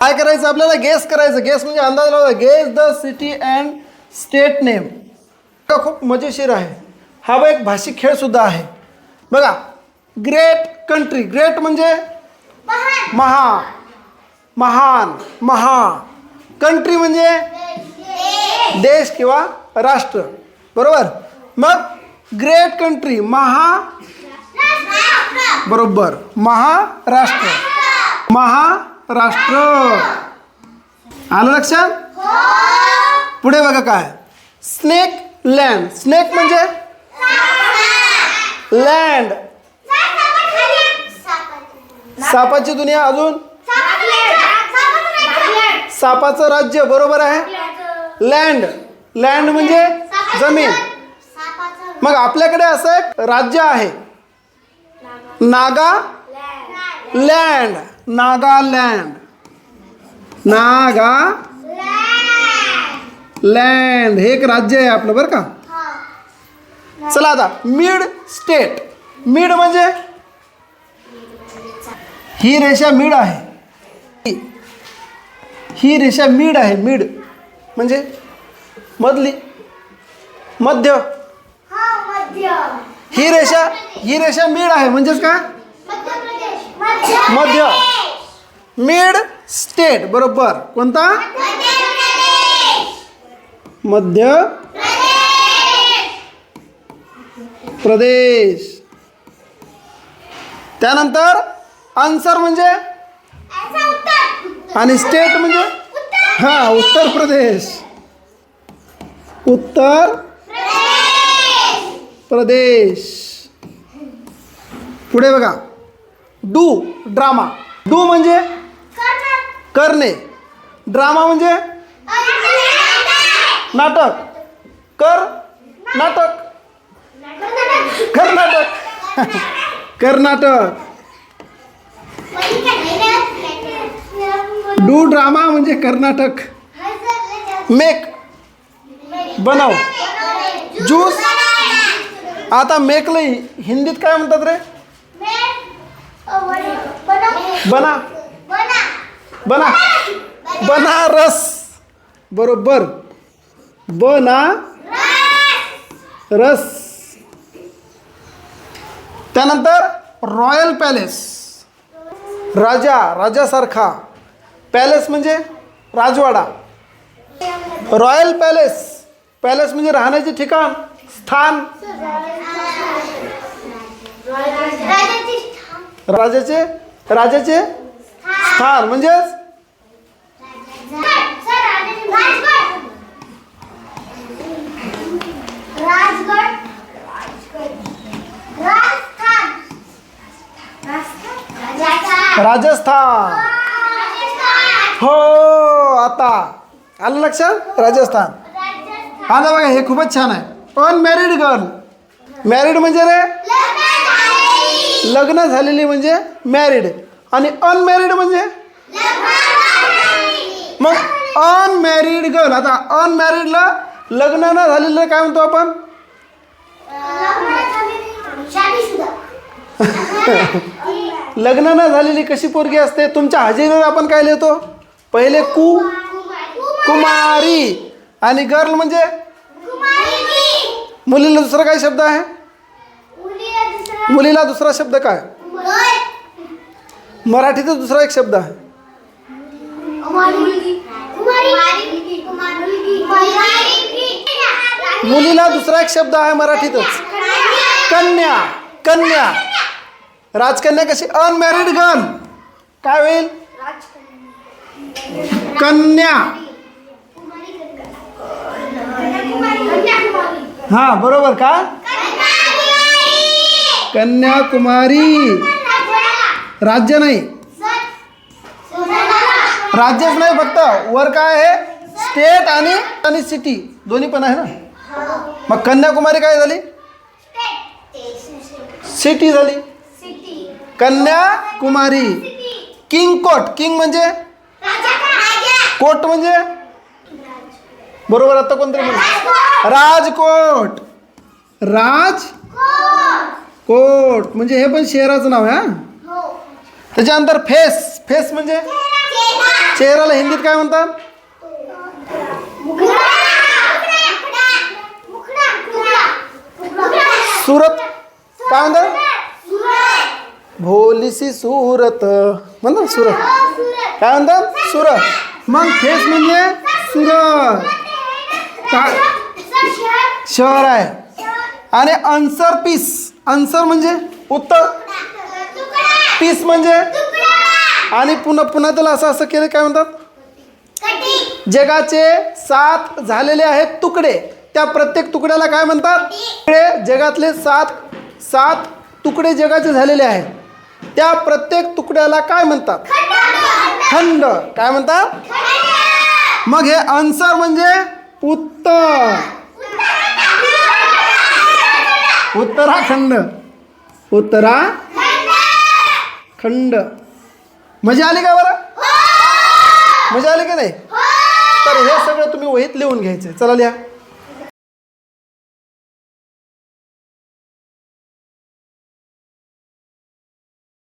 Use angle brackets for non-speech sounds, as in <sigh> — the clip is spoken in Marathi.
काय करायचं? आपल्याला गेस करायचं. गेस म्हणजे अंदाज लावायचा. Guess the city and state name खूप मजेशीर आहे. हा बघ एक भाषिक खेळ सुद्धा आहे. बघा ग्रेट कंट्री ग्रेट म्हणजे? महा महान. महा कंट्री म्हणजे? देश. किंवा राष्ट्र. बरोबर? मग ग्रेट कंट्री महा बरोबर. महाराष्ट्र. राष्ट्र. आलं लक्षात? पुढे बघा काय. स्नेक लँड स्नेक म्हणजे? लँड सापाची दुनिया अजून? सापाचं राज्य बरोबर आहे? लँड लँड म्हणजे जमीन. मग आपल्याकडे असं एक राज्य आहे. नागा लँड नागालँड नागा लैंड हे एक राज्य आहे आपलं बरं का? चला आता मिड स्टेट मिड म्हणजे? ही रेषा मिड आहे. ही रेषा मिड आहे मिड म्हणजे? मधली. मध्य. ही रेषा ही रेषा मिड आहे म्हणजेच काय मध्य. मिड स्टेट बरोबर. कोणता? मध्य प्रदेश. त्यानंतर आन्सर म्हणजे? आणि स्टेट म्हणजे? हां उत्तर प्रदेश. उत्तर प्रदेश. पुढे बघा. Do drama. डू म्हणजे? करणे. ड्रामा म्हणजे? नाटक. कर नाटक. कर्नाटक कर्नाटक डू ड्रामा म्हणजे कर्नाटक मेक. बनव. ज्यूस. आता मेकला हिंदीत काय म्हणतात रे? बना. बना. बनारस. बरोबर. बना रस त्यानंतर रॉयल पॅलेस. राजा राजासारखा. पॅलेस म्हणजे राजवाडा. Royal palace. पॅलेस म्हणजे राहण्याचे ठिकाण स्थान. राजाचे राजाचे? स्थान म्हणजेच राजस्थान. हो आता. आलं लक्षात? राजस्थान. आता बघा हे खूपच छान आहे. अनमॅरिड गर्ल मॅरिड म्हणजे रे? लग्न झालेली म्हणजे? मॅरिड आणि अनमॅरिड म्हणजे? मग अनमॅरिड गर्ल आता अनमॅरिडला लग्न न झालेलं काय म्हणतो आपण? <laughs> लग्न न झालेली कशी पोरगी असते? तुमच्या हजेरीवर आपण काय लिहितो? पहिले कु कुमारी. आणि गर्ल म्हणजे? मुलीला दुसरा काय शब्द आहे? मुलीला दुसरा शब्द काय? मराठीचा दुसरा एक शब्द है मुलीला दुसरा एक शब्द आहे मराठीतच. कन्या. कन्या. राजकन्या कशी? अनमॅरिड गर्ल काय होईल? कन्या. हा बरोबर का? कन्याकुमारी. राज्य नाही. राज्यच नाही फक्त. वर काय आहे? स्टेट आणि आणि सिटी दोन्ही पण आहे ना? मग कन्याकुमारी काय झाली? सिटी झाली. कन्याकुमारी. किंग कोट किंग म्हणजे? कोट म्हणजे? बरोबर आता कोणतरी राजकोट. राज? कोट म्हणजे हे पण शहराचं नाव आहे हा? त्याच्यानंतर फेस फेस म्हणजे? चेहऱ्याला हिंदीत काय म्हणतात? सुरत. काय म्हणतात? भोलीसी सुरत. म्हणतात सुरत. काय म्हणतात? सुरत. मग फेस म्हणजे? सुरत. काय? शहर आहे. आणि अन्सर पीस. अन्सर म्हणजे उत्तर. पीस म्हणजे? आणि पुन्हा पुन्हा त्याला असं असं केलं काय म्हणतात? जगाचे सात झालेले आहेत तुकडे. त्या प्रत्येक तुकड्याला काय म्हणतात? जगातले सात सात तुकडे जगाचे झालेले आहेत. त्या प्रत्येक तुकड्याला काय म्हणतात? खंड. काय म्हणतात? मग हे अन्सर म्हणजे उत्तर. उत्तराखंड उत्तराखंड मजा आली का बरं? मजा आली का नाही? तर हे सगळं तुम्ही वहीत लिहून घ्यायचं चला लिहा.